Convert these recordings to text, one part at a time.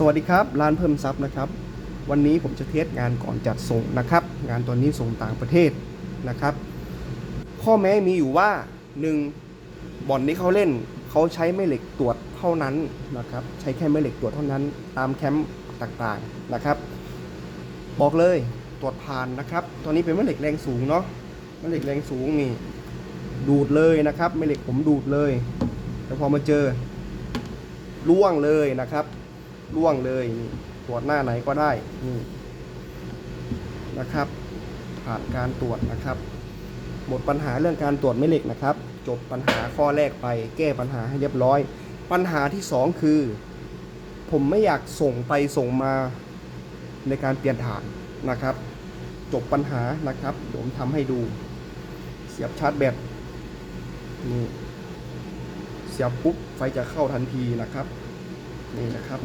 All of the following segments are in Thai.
สวัสดีครับ ร้านเพิ่มซับนะครับ วันนี้ผมจะเทสงานก่อนจัดส่งนะครับ งานตัวนี้ส่งต่างประเทศนะครับ ข้อแม้มีอยู่ว่า 1. บ่อนที่เขาเล่นเขาใช้แม่เหล็กตรวจเท่านั้นนะครับ ใช้แค่แม่เหล็กตรวจเท่านั้น ตามแคมป์ต่างๆนะครับ บอกเลยตรวจผ่านนะครับ ตัวนี้เป็นแม่เหล็กแรงสูงเนาะแม่เหล็กแรงสูงนี่ดูดเลยนะครับแม่เหล็กผมดูดเลยแต่พอมาเจอล่วงเลยนะครับ ล่วงเลยตรวจหน้าไหนก็ได้นี่นะครับ ผ่านการตรวจนะครับ หมดปัญหาเรื่องการตรวจแม่เหล็กนะครับ จบปัญหาข้อแรกไป แก้ปัญหาให้เรียบร้อย ปัญหาที่สองคือ ผมไม่อยากส่งไปส่งมาในการเปลี่ยนฐานนะครับ จบปัญหานะครับผมทำให้ดู เสียบชาร์จแบตนี่เสียบปุ๊บไฟจะเข้าทันทีนะครับ นี่นะครับ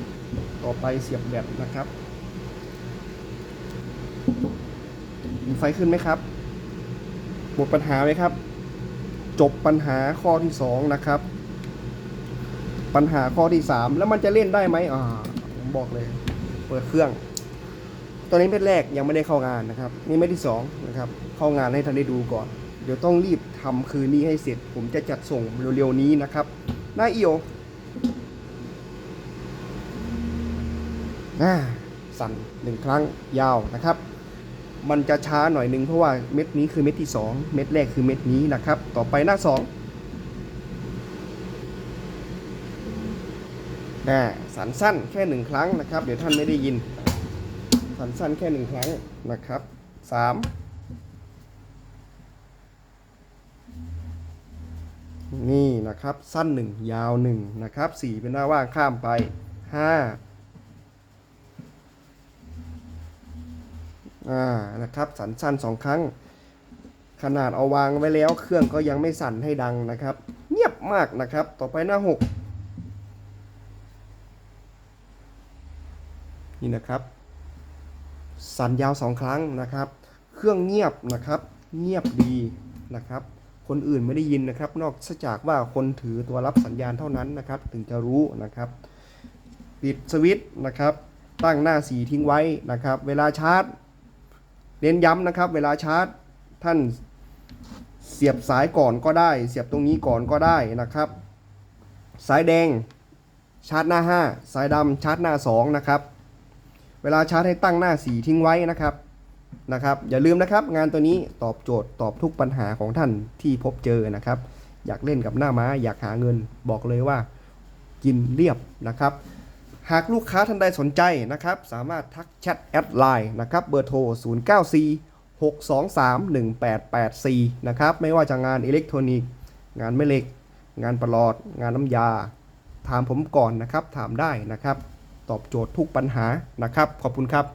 ต่อไปเสียบแบตนะครับมีไฟขึ้นไหมครับ หมดปัญหาไหมครับ จบปัญหาข้อที่สองนะครับ ปัญหาข้อที่สามแล้วมันจะเล่นได้ไหมอ่าผมบอกเลย เปิดเครื่อง ตอนนี้เม็ดแรกยังไม่ได้เข้างานนะครับ นี่เม็ดที่สองนะครับ เข้างานให้ท่านได้ดูก่อน เดี๋ยวต้องรีบทำคืนนี้ให้เสร็จ ผมจะจัดส่งเร็วๆนี้นะครับหน้าเอียว อ่าสั่นหนึ่งครั้งยาวนะครับ มันจะช้าหน่อยนึงเพราะว่าเม็ดนี้คือเม็ดที่ 2 เม็ดแรกคือเม็ดนี้นะครับ ต่อไปหน้า2น่สันสั้นแค่หนึ่งครั้งนะครับ เดี๋ยวท่านไม่ได้ยิน สันสั้นแค่หนึ่งครั้งนะครับสามนี่นะครับสั้นหนึ่งยาวหนึ่งนะครับสี่เป็นหน้าว่างข้ามไปห้า อ่านะครับสั่นสั้นสองครั้ง ขนาดเอาวางไว้แล้ว เครื่องก็ยังไม่สั่นให้ดังนะครับ เงียบมากนะครับ ต่อไปหน้าหกนี่นะครับ สั่นยาวสองครั้งนะครับ เครื่องเงียบนะครับ เงียบดีนะครับ คนอื่นไม่ได้ยินนะครับ นอกจากว่าคนถือตัวรับสัญญาณเท่านั้นนะครับ ถึงจะรู้นะครับ ปิดสวิตช์นะครับ ตั้งหน้าสีทิ้งไว้นะครับ เวลาชาร์จ เน้นย้ำนะครับ เวลาชาร์จท่านเสียบสายก่อนก็ได้ เสียบตรงนี้ก่อนก็ได้นะครับ สายแดงชาร์จหน้า 5 สายดำชาร์จหน้า 2 นะครับ เวลาชาร์จให้ตั้งหน้าสีทิ้งไว้นะครับนะครับ อย่าลืมนะครับงานตัวนี้ตอบโจทย์ตอบทุกปัญหาของท่านที่พบเจอนะครับ อยากเล่นกับหน้าม้าอยากหาเงินบอกเลยว่ากินเรียบนะครับ หากลูกค้าท่านใดสนใจนะครับ สามารถทักแชทแอดไลน์นะครับเบอร์โทร 094 623 1884 นะครับ ไม่ว่าจะงานอิเล็กทรอนิกส์ งานแม่เหล็ก งานประหลอด งานน้ำยา ถามผมก่อนนะครับ ถามได้นะครับ ตอบโจทย์ทุกปัญหานะครับ ขอบคุณครับ